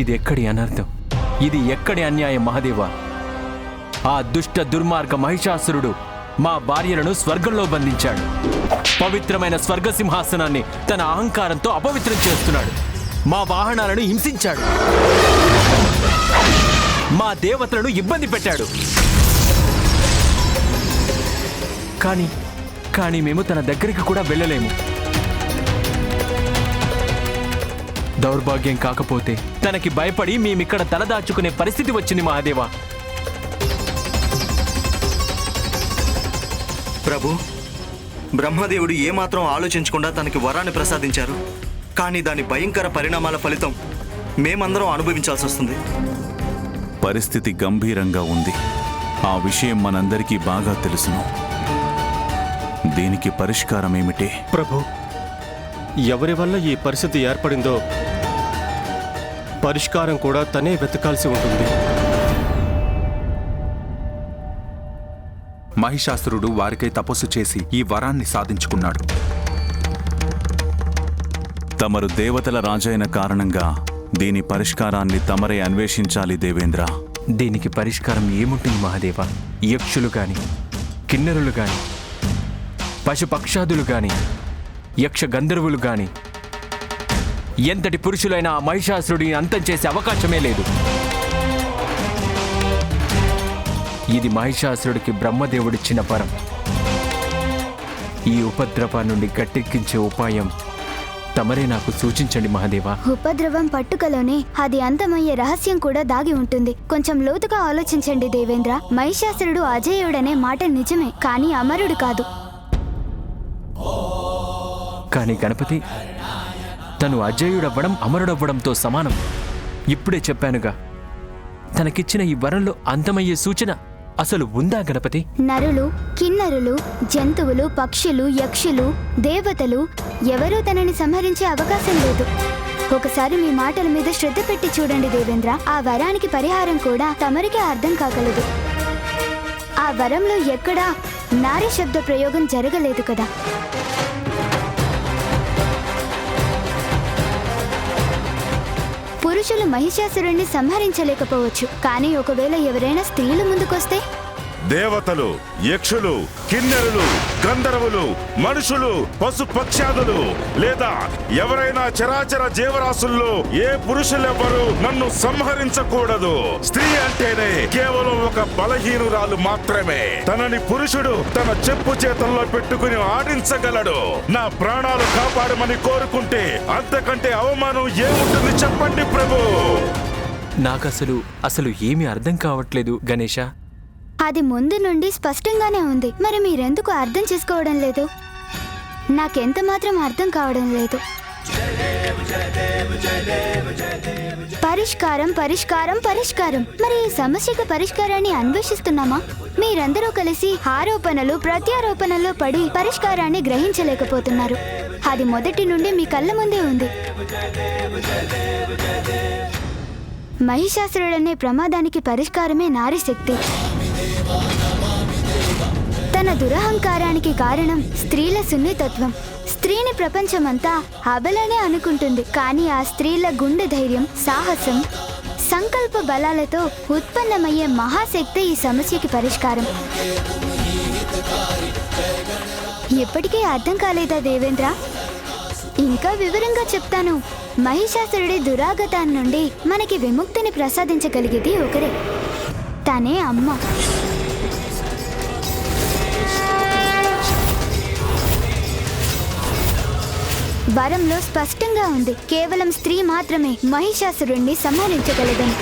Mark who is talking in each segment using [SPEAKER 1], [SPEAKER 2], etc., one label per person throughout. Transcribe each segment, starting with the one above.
[SPEAKER 1] ఇది ఎక్కడి అనర్థం? ఇది ఎక్కడి అన్యాయం మహదేవ? ఆ దుష్ట దుర్మార్గ మహిషాసురుడు మా భార్యలను స్వర్గంలో బంధించాడు. పవిత్రమైన స్వర్గ సింహాసనాన్ని తన అహంకారంతో అపవిత్రం చేస్తున్నాడు. మా వాహనాలను హింసించాడు. మా దేవతలను ఇబ్బంది పెట్టాడు. కానీ కానీ మేము తన దగ్గరికి కూడా వెళ్ళలేము. దౌర్భాగ్యం కాకపోతే తనకి భయపడి మేమిక్కడ తలదాచుకునే పరిస్థితి వచ్చింది మహాదేవా.
[SPEAKER 2] ప్రభు బ్రహ్మదేవుడు ఏమాత్రం ఆలోచించకుండా తనకి వరాన్ని ప్రసాదించారు. కానీ దాని భయంకర పరిణామాల ఫలితం మేమందరం అనుభవించాల్సి వస్తుంది.
[SPEAKER 3] పరిస్థితి గంభీరంగా ఉంది. ఆ విషయం మనందరికీ బాగా తెలుసును. దీనికి పరిష్కారం ఏమిటి
[SPEAKER 4] ప్రభు ఎవరి వల్ల ఈ పరిస్థితి ఏర్పడిందో పరిష్కారం కూడా తనే వెతకాల్సి ఉంటుంది.
[SPEAKER 5] మహిషాసురుడు వారికై తపస్సు చేసి ఈ వరాన్ని సాధించుకున్నాడు.
[SPEAKER 3] తమరు దేవతల రాజైన కారణంగా దీని పరిష్కారాన్ని తమరే అన్వేషించాలి దేవేంద్ర.
[SPEAKER 1] దీనికి పరిష్కారం ఏముంటుంది మహాదేవా? యక్షులు గాని కిన్నెరులు గాని పశుపక్షాదులు గాని యక్ష గంధర్వులు గాని ఎంతటి పురుషులైన ఆ మహిషాసురుడిని అంతం చేసే అవకాశమే లేదు. ఇది మహిషాసురుడికి బ్రహ్మదేవుడిచ్చిన వరం. ఈ ఉపద్రవ నుండి గట్టెక్కించే ఉపాయం తమరే నాకు సూచించండి మహాదేవా.
[SPEAKER 6] ఉపద్రవం పట్టుకలోనే అది అంతమయ్యే రహస్యం కూడా దాగి ఉంటుంది. కొంచెం లోతుగా ఆలోచించండి దేవేంద్ర. మహిషాసురుడు అజేయుడనే మాట నిజమే కానీ అమరుడు కాదు.
[SPEAKER 1] కానీ గణపతి తను అజేయుడవ్వడం అమరుడవ్వడంతో సమానం. ఇప్పుడే చెప్పానుగా తనకిచ్చిన ఈ వరంలో అంతమయ్యే సూచన అసలు ఉందా గణపతి?
[SPEAKER 6] నరులు కిన్నరులు జంతువులు పక్షులు యక్షులు దేవతలు ఎవరూ తనని సంహరించే అవకాశం లేదు. ఒకసారి మీ మాటల మీద శ్రద్ధ పెట్టి చూడండి దేవేంద్ర. ఆ వరానికి పరిహారం కూడా తమరికే అర్థం కాగలదు. ఆ వరంలో ఎక్కడా నారీ శబ్ద ప్రయోగం జరగలేదు కదా. పురుషులు మహిషాసురుణ్ణి సంహరించలేకపోవచ్చు. కానీ ఒకవేళ ఎవరైనా స్త్రీలు ముందుకొస్తే
[SPEAKER 7] దేవతలు యక్షులు కిన్నెరులు గంధర్వులు మనుషులు పశు పక్ష్యాదులు లేదా ఎవరైనా చరాచర జీవరాశుల్లో ఏ పురుషులెవ్వరు నన్ను సంహరించకూడదు. స్త్రీ అంటేనే కేవలం ఒక బలహీనురాలు మాత్రమే. తనని పురుషుడు తన చెప్పు చేతల్లో పెట్టుకుని ఆడించగలడు. నా ప్రాణాలు కాపాడమని కోరుకుంటే అంతకంటే అవమానం ఏముంటుంది చెప్పండి ప్రభు.
[SPEAKER 1] నాకసలు అసలు ఏమీ అర్థం కావట్లేదు గణేష.
[SPEAKER 6] అది ముందు నుండి స్పష్టంగానే ఉంది. మరి మీరెందుకు అర్థం చేసుకోవడం లేదు? నాకెంత మాత్రం అర్థం కావడం లేదు. పరిష్కారం పరిష్కారం పరిష్కారం. మరి ఈ సమస్యకు పరిష్కారాన్ని అన్వేషిస్తున్నామా? మీరందరూ కలిసి ఆరోపణలు ప్రత్యారోపణలో పడి పరిష్కారాన్ని గ్రహించలేకపోతున్నారు. అది మొదటి నుండి మీ కళ్ళ ముందే ఉంది. మహిషాసురుడనే ప్రమాదానికి పరిష్కారమే నారీ శక్తి తన దురహంకారానికి కారణం స్త్రీల సున్నితత్వం. స్త్రీని ప్రపంచమంతా అబలనే అనుకుంటుంది. కానీ ఆ స్త్రీల గుండె ధైర్యం సాహసం సంకల్ప బలాలతో ఉత్పన్నమయ్యే మహాశక్తి ఈ సమస్యకి పరిష్కారం. ఎప్పటికీ అర్థం కాలేదా దేవేంద్ర? ఇంకా వివరంగా చెప్తాను. మహిషాసురుడి దురాగతాన్ని నుండి మనకి విముక్తిని ప్రసాదించగలిగేది ఒకరే. తనే అమ్మ. వరంలో స్పష్టంగా ఉంది. కేవలం స్త్రీ మాత్రమే మహిషాసురుణ్ణి సంహరించగలదని.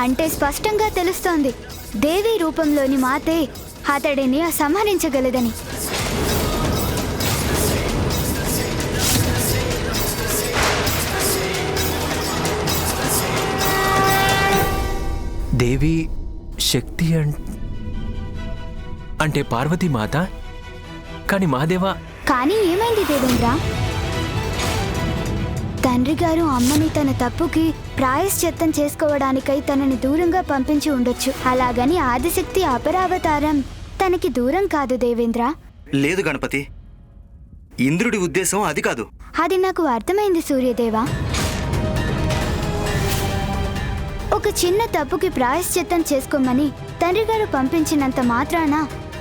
[SPEAKER 6] అంటే స్పష్టంగా తెలుస్తోంది. దేవి రూపంలోని మాతే అతడిని సంహరించగలదని.
[SPEAKER 1] దేవి శక్తి అంటే పార్వతీమాత కానీ మహాదేవా
[SPEAKER 6] కానీ ఏమైంది దేవేంద్ర? తండ్రి గారు అమ్మని తన తప్పుకి ప్రాయశ్చిత్తం చేసుకోవడానికై తనని దూరంగా పంపించి ఉండొచ్చు. అలాగని ఆదిశక్తి అపరావతారం తనకి దూరం కాదు దేవేంద్ర.
[SPEAKER 2] లేదు గణపతి. ఇంద్రుడి ఉద్దేశం అది కాదు.
[SPEAKER 6] అది నాకు అర్థమైంది సూర్యదేవా. ఒక చిన్న తప్పుకి ప్రాయశ్చిత్తం చేసుకోమని తండ్రి గారు పంపించినంత మాత్రాన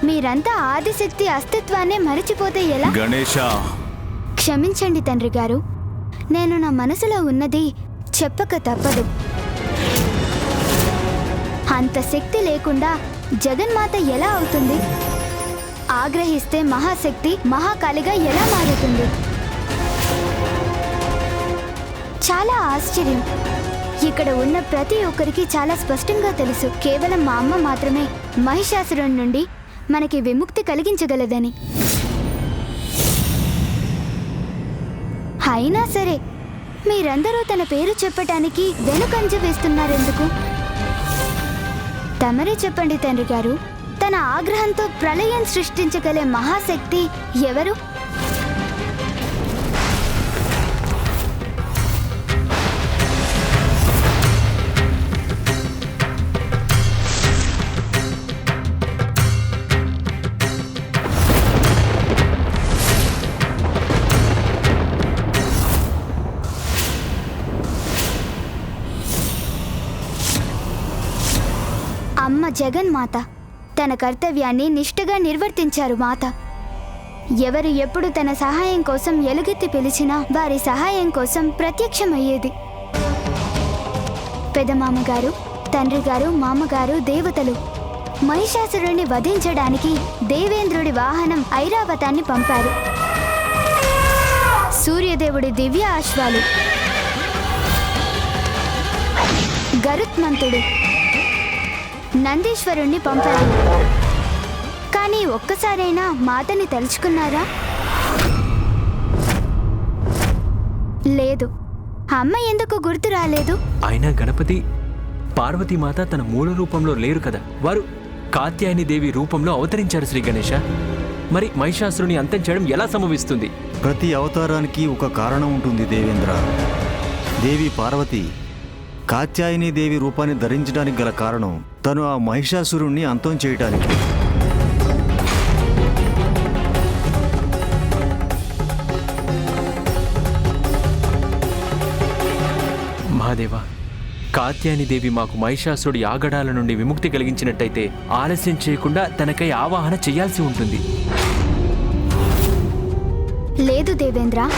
[SPEAKER 6] మీరంతా ఆదిశక్తి అస్తిత్వాన్నే మరచిపోతే ఎలా?
[SPEAKER 3] గణేష
[SPEAKER 6] క్షమించండి తండ్రి గారు. నేను నా మనసులో ఉన్నది చెప్పక తప్పదు. అంత శక్తి లేకుండా జగన్మాత ఎలా అవుతుంది? ఆగ్రహిస్తే మహాశక్తి మహాకాళిగా ఎలా మారుతుంది? చాలా ఆశ్చర్యం. ఇక్కడ ఉన్న ప్రతి ఒక్కరికి చాలా స్పష్టంగా తెలుసు. కేవలం మా అమ్మ మాత్రమే మహిషాసురుడి నుండి మనకి విముక్తి కలిగించగలదని. అయినా సరే మీరందరూ తన పేరు చెప్పటానికి వెనుకంజ వేస్తున్నారెందుకు? తమరే చెప్పండి తండ్రి గారు తన ఆగ్రహంతో ప్రళయం సృష్టించగలే మహాశక్తి ఎవరు? జగన్మాత తన కర్తవ్యాన్ని నిష్ఠగా నిర్వర్తించారు మాత. ఎవరు ఎప్పుడు తన సహాయం కోసం ఎలుగెత్తి పిలిచినా వారి సహాయం కోసం ప్రత్యక్షమయ్యేది. పెదమామగారు తండ్రి గారు మామగారు దేవతలు. మహిషాసురుణ్ణి వధించడానికి దేవేంద్రుడి వాహనం ఐరావతాన్ని పంపారు. సూర్యదేవుడి దివ్య అశ్వాలు గరుత్మంతుడు. నందీశ్వరుణ్ణి పంపారు. కానీ ఒక్కసారైనా మాతని తలుచుకున్నారా? లేదు. అమ్మ ఎందుకు గుర్తు రాలేదు?
[SPEAKER 1] అయినా గణపతి పార్వతీమాత తన మూల రూపంలో లేరు కదా. వారు కాత్యాయని దేవి రూపంలో అవతరించారు శ్రీ గణేష. మరి మహిషాసురుని అంతం చేయడం ఎలా సంభవిస్తుంది?
[SPEAKER 8] ప్రతి అవతారానికి ఒక కారణం ఉంటుంది దేవేంద్ర. దేవి పార్వతి కాత్యాయని దేవి రూపాన్ని ధరించడానికి గల కారణం తను ఆ మహిషాసురుణ్ణి అంతం చేయటానికి.
[SPEAKER 1] మహాదేవ కాత్యాయని దేవి మాకు మహిషాసురుడి ఆగడాల నుండి విముక్తి కలిగించినట్టయితే ఆలస్యం చేయకుండా తనకై ఆవాహన చేయాల్సి ఉంటుంది.
[SPEAKER 6] లేదు దేవేంద్ర.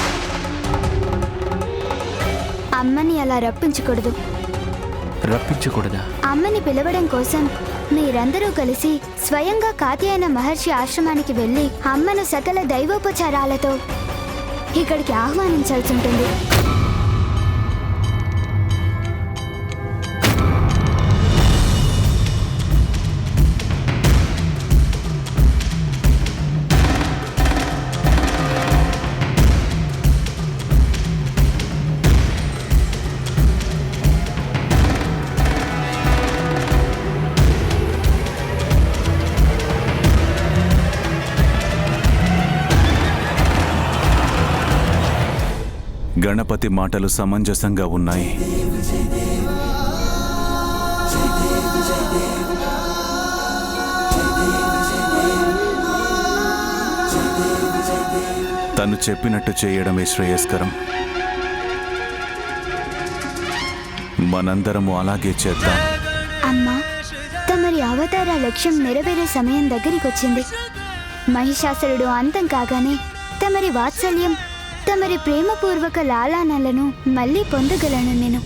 [SPEAKER 6] అమ్మని అలా రప్పించకూడదు.
[SPEAKER 1] రప్పించకూడదా?
[SPEAKER 6] అమ్మని పిలవడం కోసం మీరందరూ కలిసి స్వయంగా కాత్యాయన మహర్షి ఆశ్రమానికి వెళ్ళి అమ్మను సకల దైవోపచారాలతో ఇక్కడికి ఆహ్వానించాల్సి ఉంటుంది.
[SPEAKER 3] గణపతి మాటలు సమంజసంగా ఉన్నాయి. తను చెప్పినట్టు చేయడమే శ్రేయస్కరం. మనందరము అలాగే చేద్దాం.
[SPEAKER 6] అమ్మా తమరి అవతార లక్ష్యం నెరవేరే సమయం దగ్గరికి వచ్చింది మహిషాసురుడు అంతం కాగానే తమరి వాత్సల్యం తమరి ప్రేమపూర్వక లాలానలను మళ్ళీ పొందగలను నేను.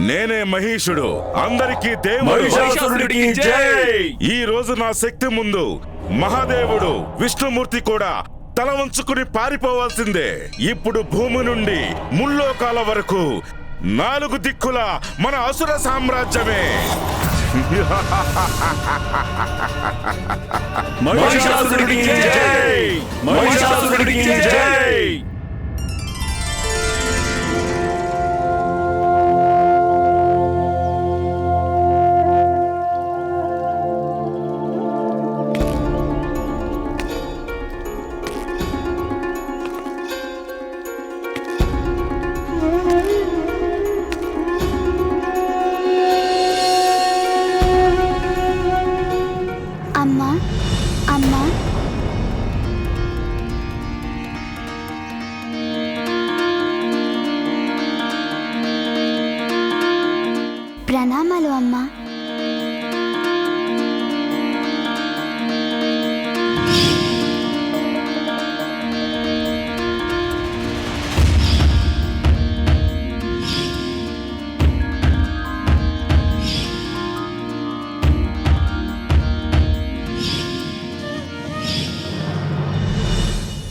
[SPEAKER 7] నేనే మహిషుడు. అందరికీ దేవుడు.
[SPEAKER 1] మహిషాసురుడికి జై!
[SPEAKER 7] ఈ రోజు నా శక్తి ముందు మహాదేవుడు విష్ణుమూర్తి కూడా తల వంచుకుని పారిపోవాల్సిందే. ఇప్పుడు భూమి నుండి ముల్లోకాల వరకు నాలుగు దిక్కుల మన అసుర సామ్రాజ్యమే.
[SPEAKER 1] మహిషాసురుడికి జై! మహిషాసురుడికి జై!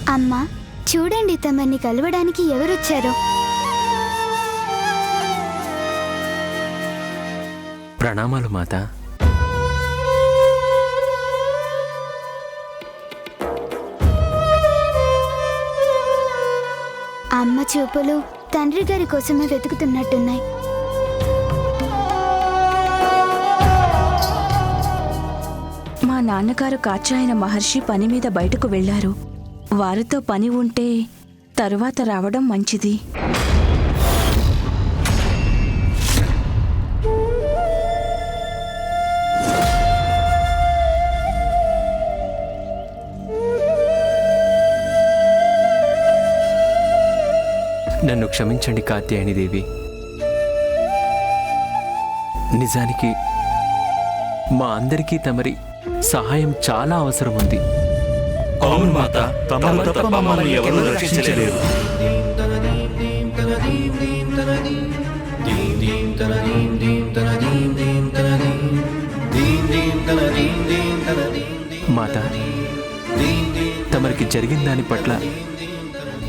[SPEAKER 6] అమ్మా చూడండి తమని కలవడానికి ఎవరొచ్చారో.
[SPEAKER 1] ప్రణామాలు మాత.
[SPEAKER 6] అమ్మ చూపులు తండ్రి గారి కోసమే వెతుకుతున్నట్టున్నాయి.
[SPEAKER 9] మా నాన్నగారు కాచాయన మహర్షి పని మీద బయటకు వెళ్ళారు వారితో పని ఉంటే తరువాత రావడం మంచిది.
[SPEAKER 1] నన్ను క్షమించండి కాత్యాయని దేవి. నిజానికి మా అందరికీ తమరి సహాయం చాలా అవసరం ఉంది
[SPEAKER 2] అవును మాత. తమరు తప్ప మమ్మల్ని ఎవరు రక్షించలేరు.
[SPEAKER 1] మాత తమరికి జరిగిన దాని పట్ల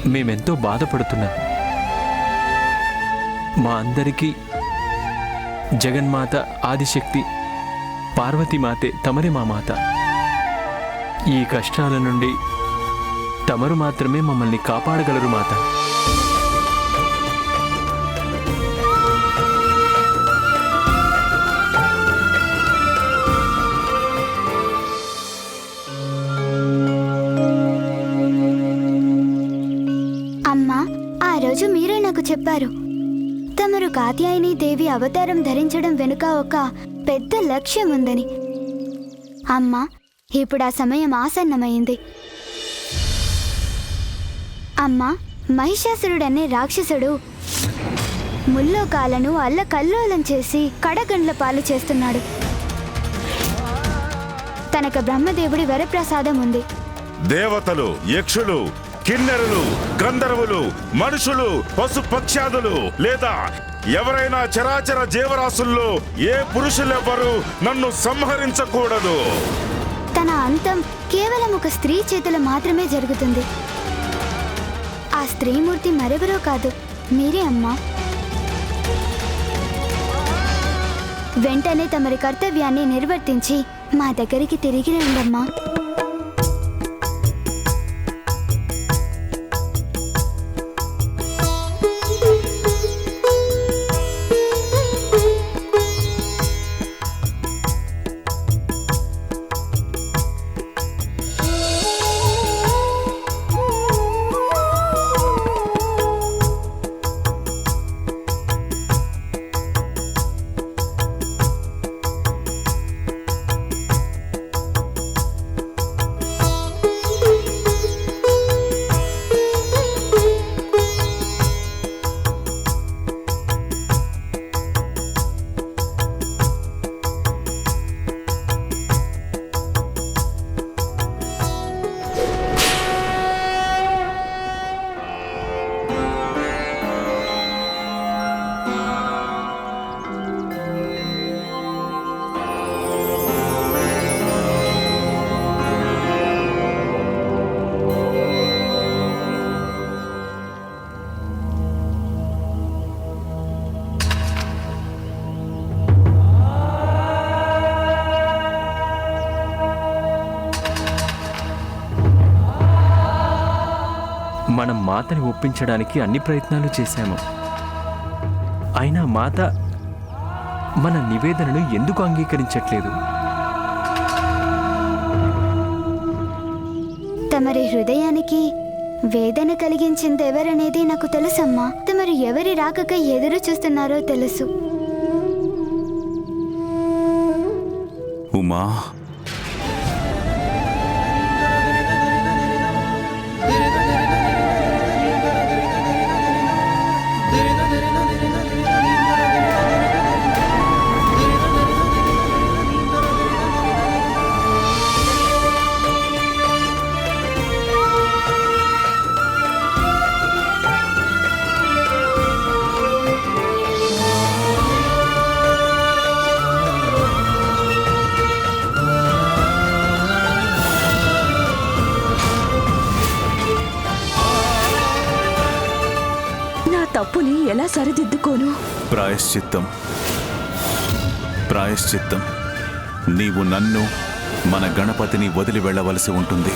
[SPEAKER 1] మేమెంతో బాధపడుతున్నాం. మా అందరికీ జగన్మాత ఆదిశక్తి పార్వతీమాతే తమరే మా మాత. ఈ కష్టాల నుండి తమరు మాత్రమే మమ్మల్ని కాపాడగలరు మాత.
[SPEAKER 6] అమ్మా ఆ రోజు మీరే నాకు చెప్పారు. తమరు కాత్యాయని దేవి అవతారం ధరించడం వెనుక ఒక పెద్ద లక్ష్యం ఉందని అమ్మా ఇప్పుడు ఆ సమయం ఆసన్నమైంది. అమ్మా మహిషాసురుడనే రాక్షసుడు. ముల్లోకాలను అల్లకల్లోలం చేసి కడగండ్ల పాలు చేస్తున్నాడు. తనకు బ్రహ్మదేవుడి వరప్రసాదం ఉంది.
[SPEAKER 7] దేవతలు యక్షులు కిన్నెరులు గంధర్వులు మనుషులు పశు పక్ష్యాదులు లేదా ఎవరైనా చరాచర జీవరాశుల్లో ఏ పురుషులెవ్వరూ నన్ను సంహరించకూడదు.
[SPEAKER 6] తన అంతం కేవలం ఒక స్త్రీ చేతులు మాత్రమే జరుగుతుంది. ఆ స్త్రీమూర్తి మరెవరో కాదు మీరే అమ్మా. వెంటనే తమరి కర్తవ్యాన్ని నిర్వర్తించి మా దగ్గరికి తిరిగి రండమ్మా.
[SPEAKER 1] మనం మాతని ఒప్పించడానికి అన్ని ప్రయత్నాలు చేశాము. అయినా మాత మన నివేదనను ఎందుకు అంగీకరించట్లేదు?
[SPEAKER 6] తమరి హృదయానికి వేదన కలిగించింది ఎవరనేది నాకు తెలుసమ్మా. తమరు ఎవరి రాకకై ఎదురు చూస్తున్నారో తెలుసు.
[SPEAKER 3] ఉమా ప్రాయశ్చిత్తం. ప్రాయశ్చిత్తం. నీవు నన్ను మన గణపతిని వదిలి వెళ్ళవలసి ఉంటుంది.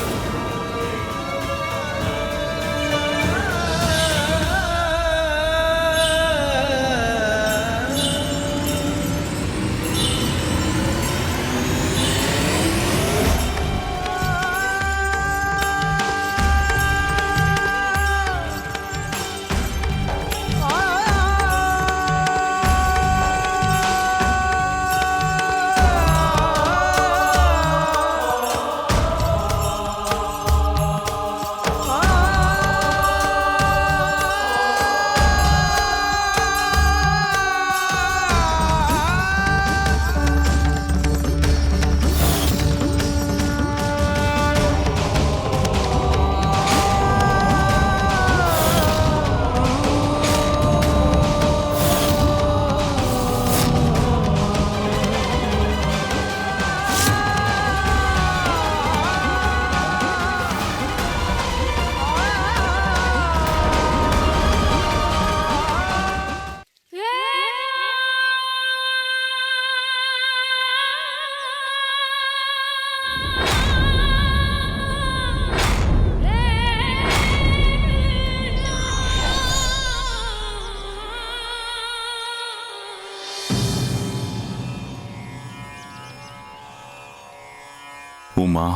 [SPEAKER 3] మా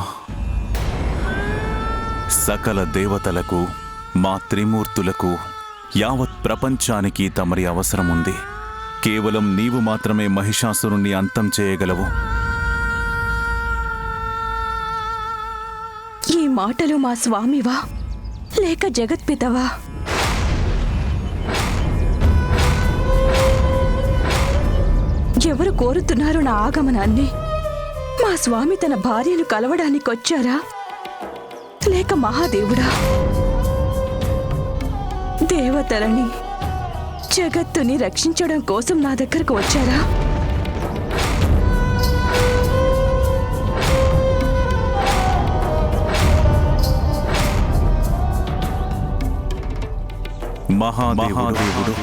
[SPEAKER 3] సకల దేవతలకు మా త్రిమూర్తులకు యావత్ ప్రపంచానికి తమరి అవసరం ఉంది కేవలం నీవు మాత్రమే మహిషాసురుణ్ణి అంతం చేయగలవు.
[SPEAKER 9] ఈ మాటలు మా స్వామివా? లేక జగత్పితవా? ఎవరు కోరుతున్నారు నా ఆగమనాన్ని? మా స్వామి తన భార్యను కలవడానికి వచ్చారా లేక మహాదేవుడా? దేవతలని జగత్తుని రక్షించడం కోసం నా దగ్గరకు వచ్చారా?
[SPEAKER 3] మహాదేవుడు.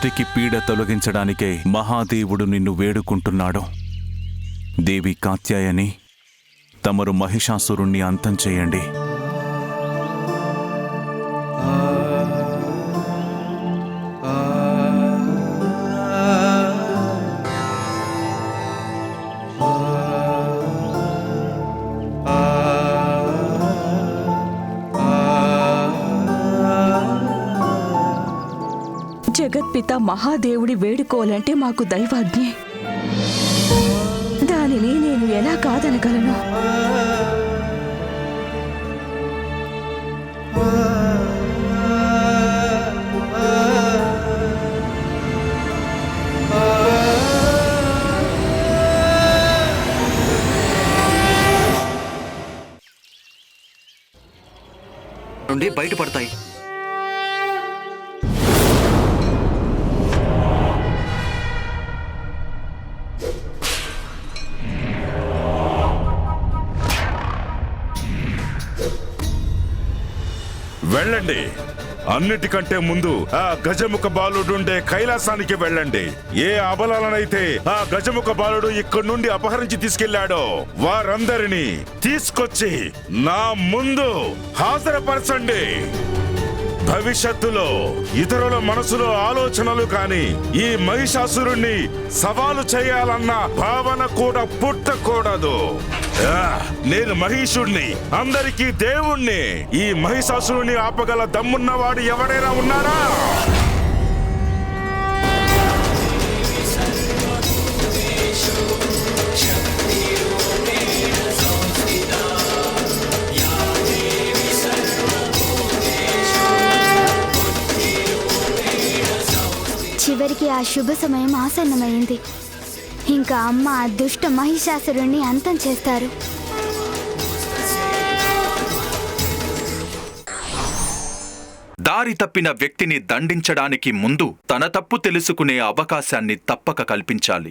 [SPEAKER 3] సృష్టికి పీడ తొలగించడానికే మహాదేవుడు నిన్ను వేడుకుంటున్నాడు. దేవి కాత్యాయని తమరు మహిషాసురుణ్ణి అంతం చేయండి.
[SPEAKER 9] పిత మహాదేవుడి వేడుకోవాలంటే మాకు దైవాజ్ఞే. దానిని నేను ఎలా కాదనగలను?
[SPEAKER 7] వెళ్ళండి. అన్నిటికంటే ముందు ఆ గజముఖ బాలుడుండే కైలాసానికి వెళ్ళండి. ఏ అబలాలనైతే ఆ గజముఖ బాలుడు ఇక్కడి నుండి అపహరించి తీసుకెళ్ళాడో వారందరినీ తీసుకొచ్చి నా ముందు హాజరుపరచండి. భవిష్యత్తులో ఇతరుల మనసులో ఆలోచనలు కానీ ఈ మహిషాసురుణ్ణి సవాలు చేయాలన్న భావన కూడా పుట్టకూడదు. నేను మహిషుణ్ణి అందరికీ దేవుణ్ణి. ఈ మహిషాసురుణ్ణి ఆపగల దమ్మున్నవాడు ఎవడైనా ఉన్నాడా?
[SPEAKER 6] శుభ సమయం ఆసన్నమైంది. ఇంకా అమ్మ ఆ దుష్ట మహిషాసురుణ్ణి అంతం చేస్తారు.
[SPEAKER 10] దారి తప్పిన వ్యక్తిని దండించడానికి ముందు తన తప్పు తెలుసుకునే అవకాశాన్ని తప్పక కల్పించాలి.